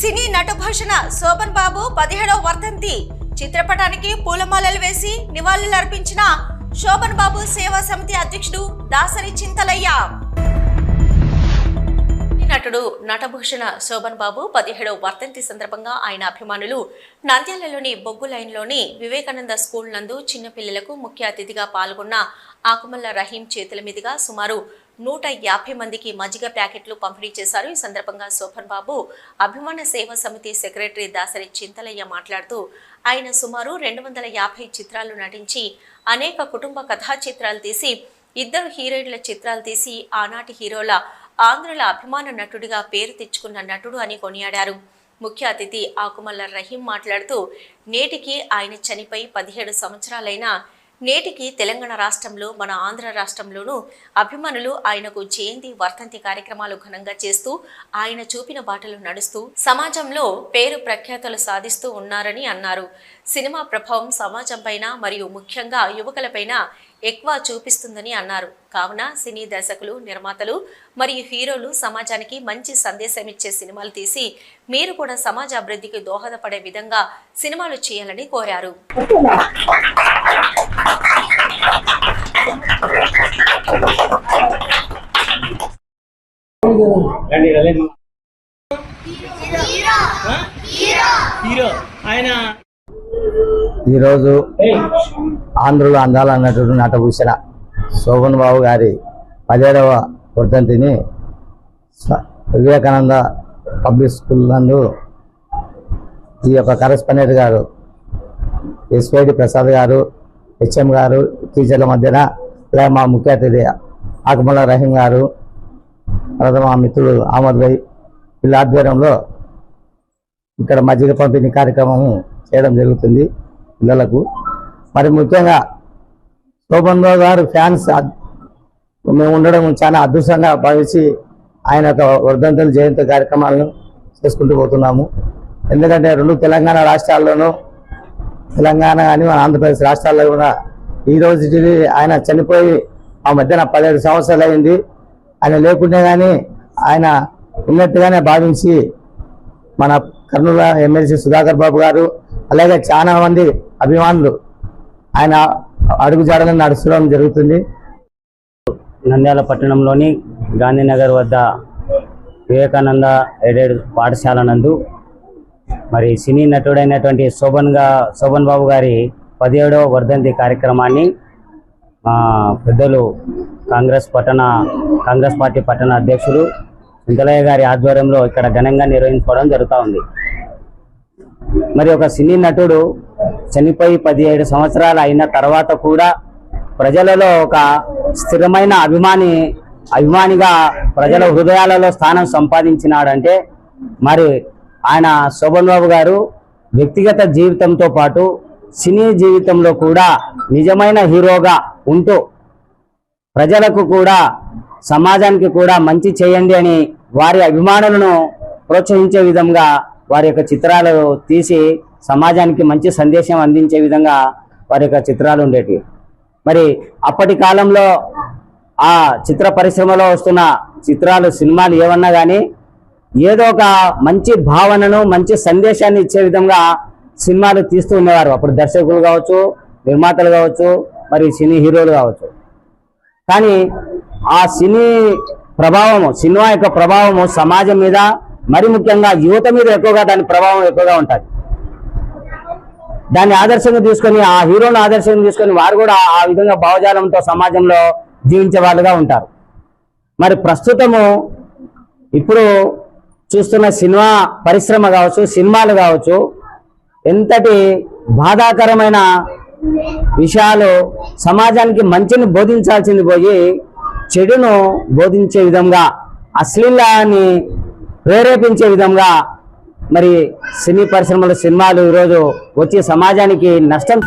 సినీ నటభూషణ శోభన్ బాబు పదిహేడవ వర్ధంతి. చిత్రపటానికి పూలమాలలు వేసి నివాళులర్పించిన శోభన్ బాబు సేవా సమితి అధ్యక్షుడు దాసరి చింతలయ్య. నటుడు నటభూషణ శోభన్ బాబు పదిహేడవ వర్ధంతి సందర్భంగా ఆయన అభిమానులు నంద్యాలలోని బొగ్గు లైన్లోని వివేకానంద స్కూల్ నందు చిన్నపిల్లలకు ముఖ్య అతిథిగా పాల్గొన్న ఆకుమల్ల రహీం చేతుల మీదుగా సుమారు నూట యాభై మందికి మజ్జిగ ప్యాకెట్లు పంపిణీ చేశారు. ఈ సందర్భంగా శోభన్ బాబు అభిమాన సేవా సమితి సెక్రటరీ దాసరి చింతలయ్య మాట్లాడుతూ ఆయన సుమారు రెండు వందల యాభై చిత్రాలు నటించి అనేక కుటుంబ కథా చిత్రాలు తీసి ఇద్దరు హీరోయిన్ల చిత్రాలు తీసి ఆనాటి హీరోల ఆంధ్రుల అభిమాన నటుడిగా పేరు తెచ్చుకున్న నటుడు అని కొనియాడారు. ముఖ్య అతిథి ఆకుమల్ల రహీం మాట్లాడుతూ నేటికి ఆయన చనిపోయి పదిహేడు సంవత్సరాలైనా నేటికి తెలంగాణ రాష్ట్రంలో మన ఆంధ్ర రాష్ట్రంలోనూ అభిమానులు ఆయనకు జయంతి వర్ధంతి కార్యక్రమాలు ఘనంగా చేస్తూ ఆయన చూపిన బాటలు నడుస్తూ సమాజంలో పేరు ప్రఖ్యాతలు సాధిస్తూ ఉన్నారని అన్నారు. సినిమా ప్రభావం సమాజంపైన మరియు ముఖ్యంగా యువకులపైన ఎక్కువ చూపిస్తుందని అన్నారు. కావున సినీ దర్శకులు నిర్మాతలు మరియు హీరోలు సమాజానికి మంచి సందేశం ఇచ్చే సినిమాలు తీసి మీరు కూడా సమాజ అభివృద్ధికి దోహదపడే విధంగా సినిమాలు చేయాలని కోరారు. హీరో ఆయన ఈరోజు ఆంధ్రులు అందాల నటుడు నటభూషణ శోభన్ బాబు గారి పదిహేడవ వర్ధంతిని వివేకానంద పబ్లిక్ స్కూల్ నందు ఈ యొక్క కరెస్పాండెంట్ గారు ఎస్వైడి ప్రసాద్ గారు హెచ్ఎం గారు టీచర్ల మధ్యన అలాగే మా ముఖ్య అతిథి ఆకుమల్ల రహీం గారు తర్వాత మా మిత్రుడు అహ్మద్ భాయ్ వీళ్ళ ఆధ్వర్యంలో ఇక్కడ మజ్జిగ పంపిణీ కార్యక్రమం చేయడం జరుగుతుంది పిల్లలకు. మరి ముఖ్యంగా శోభన్ గారు ఫ్యాన్స్ మేము ఉండడం చాలా అదృష్టంగా భావించి ఆయన యొక్క వర్ధంతుల జయంతి కార్యక్రమాలను చేసుకుంటూ పోతున్నాము. ఎందుకంటే రెండు తెలంగాణ రాష్ట్రాల్లోనూ తెలంగాణ కానీ మన ఆంధ్రప్రదేశ్ రాష్ట్రాల్లో కూడా ఈ రోజు ఆయన చనిపోయి ఆ మధ్యన పదిహేడు సంవత్సరాలు అయింది. ఆయన లేకుంటే కానీ ఆయన ఉన్నట్టుగానే భావించి మన కర్నూలు ఎమ్మెల్సీ సుధాకర్ బాబు గారు అలాగే చాలా మంది అభిమానులు ఆయన అడుగుజాడలను నడుచడం జరుగుతుంది. నంద్యాల పట్టణంలోని గాంధీనగర్ వద్ద వివేకానంద ఎయిడెడ్ పాఠశాల నందు మరి సినీ నటుడైనటువంటి శోభన్గా శోభన్ బాబు గారి పదిహేడవ వర్ధంతి కార్యక్రమాన్ని పెద్దలు కాంగ్రెస్ పట్టణ కాంగ్రెస్ పార్టీ పట్టణ అధ్యక్షులు సింతలయ్య గారి ఆధ్వర్యంలో ఇక్కడ ఘనంగా నిర్వహించుకోవడం జరుగుతూ ఉంది. మరి ఒక సినీ నటుడు చనిపోయి పదిహేడు సంవత్సరాలు అయిన తర్వాత కూడా ప్రజలలో ఒక స్థిరమైన అభిమాని అభిమానిగా ప్రజల హృదయాలలో స్థానం సంపాదించినాడంటే మరి ఆయన శోభన్ బాబు గారు వ్యక్తిగత జీవితంతో పాటు సినీ జీవితంలో కూడా నిజమైన హీరోగా ఉంటూ ప్రజలకు కూడా సమాజానికి కూడా మంచి చేయండి అని వారి అభిమానులను ప్రోత్సహించే విధంగా వారి యొక్క చిత్రాలు తీసి సమాజానికి మంచి సందేశం అందించే విధంగా వారి యొక్క చిత్రాలు ఉండేటివి. మరి అప్పటి కాలంలో ఆ చిత్ర పరిశ్రమలో వస్తున్న చిత్రాలు సినిమాలు ఏమన్నా కానీ ఏదో ఒక మంచి భావనను మంచి సందేశాన్ని ఇచ్చే విధంగా సినిమాలు తీస్తూ ఉండేవారు. అప్పుడు దర్శకులు కావచ్చు నిర్మాతలు కావచ్చు మరి సినీ హీరోలు కావచ్చు. కానీ ఆ సినీ ప్రభావము సినిమా యొక్క ప్రభావము సమాజం మీద మరి ముఖ్యంగా యువత మీద ఎక్కువగా దాని ప్రభావం ఎక్కువగా ఉంటుంది. దాన్ని ఆదర్శంగా తీసుకొని ఆ హీరోను ఆదర్శంగా తీసుకొని వారు కూడా ఆ విధంగా భావజాలంతో సమాజంలో జీవించే వాళ్ళుగా ఉంటారు. మరి ప్రస్తుతము ఇప్పుడు చూస్తున్న సినిమా పరిశ్రమ కావచ్చు సినిమాలు కావచ్చు ఎంతటి బాధాకరమైన విషయాలు సమాజానికి మంచిని బోధించాల్సింది పోయి చెడును బోధించే విధంగా అశ్లీలాన్ని ప్రేరేపించే విధంగా మరి సినీ పరిశ్రమలో సినిమాలు ఈరోజు వచ్చి సమాజానికి నష్టం